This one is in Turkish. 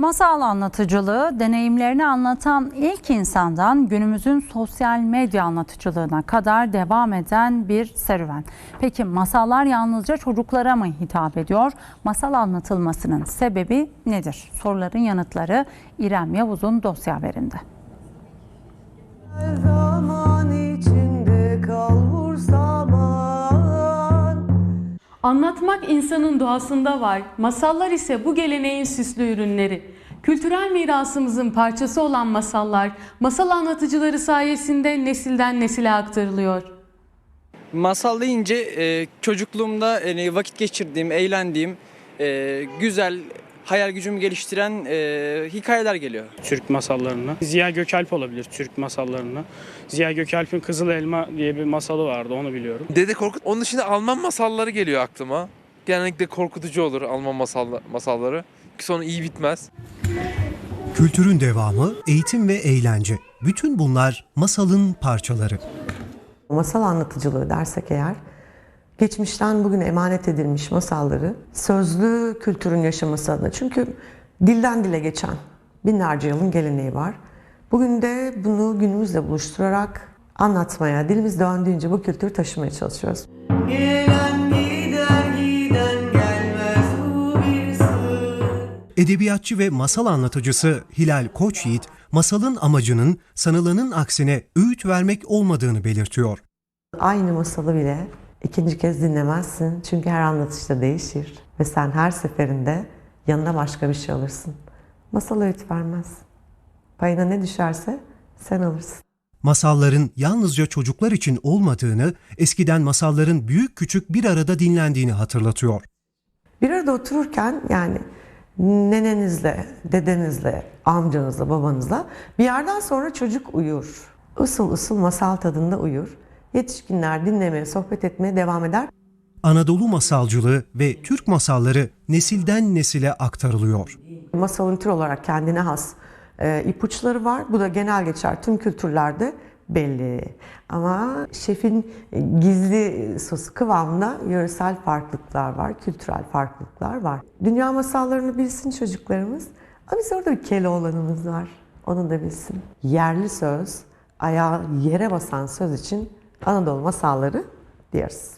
Masal anlatıcılığı deneyimlerini anlatan ilk insandan günümüzün sosyal medya anlatıcılığına kadar devam eden bir serüven. Peki masallar yalnızca çocuklara mı hitap ediyor? Masal anlatılmasının sebebi nedir? Soruların yanıtları İrem Yavuz'un dosya haberinde. Anlatmak insanın doğasında var. Masallar ise bu geleneğin süslü ürünleri. Kültürel mirasımızın parçası olan masallar, masal anlatıcıları sayesinde nesilden nesile aktarılıyor. Masal deyince e, çocukluğumda vakit geçirdiğim, eğlendiğim, e, güzel, hayal gücümü geliştiren e, hikayeler geliyor. Türk masallarını. Ziya Gökalp olabilir Türk masallarını. Ziya Gökalp'in Kızıl Elma diye bir masalı vardı onu biliyorum. Dede Korkut. Onun dışında Alman masalları geliyor aklıma. Genellikle korkutucu olur Alman masalla- masalları. Ki sonu iyi bitmez. Kültürün devamı, eğitim ve eğlence. Bütün bunlar masalın parçaları. Masal anlatıcılığı dersek eğer, geçmişten bugüne emanet edilmiş masalları sözlü kültürün yaşaması adına. Çünkü dilden dile geçen binlerce yılın geleneği var. Bugün de bunu günümüzle buluşturarak anlatmaya, dilimiz döndüğünce bu kültürü taşımaya çalışıyoruz. Gelen gider giden gelmez bu bir sır. Edebiyatçı ve masal anlatıcısı Hilal Koçyiğit, masalın amacının sanılanın aksine öğüt vermek olmadığını belirtiyor. Aynı masalı bile ikinci kez dinlemezsin. Çünkü her anlatışta değişir. Ve sen her seferinde yanına başka bir şey alırsın. Masal öğüt vermez. Payına ne düşerse sen alırsın. Masalların yalnızca çocuklar için olmadığını, eskiden masalların büyük küçük bir arada dinlendiğini hatırlatıyor. Bir arada otururken yani nenenizle, dedenizle, amcanızla, babanızla bir yerden sonra çocuk uyur. Usul usul masal tadında uyur. Yetişkinler dinlemeye, sohbet etmeye devam eder. Anadolu masalcılığı ve Türk masalları nesilden nesile aktarılıyor. Masalın tür olarak kendine has e, ipuçları var. Bu da genel geçer tüm kültürlerde belli. Ama şefin gizli sosu kıvamında yöresel farklılıklar var, kültürel farklılıklar var. Dünya masallarını bilsin çocuklarımız. Ama biz orada bir Keloğlan'ımız var. Onu da bilsin. Yerli söz, ayağı yere basan söz için Anadolu masalları diyoruz.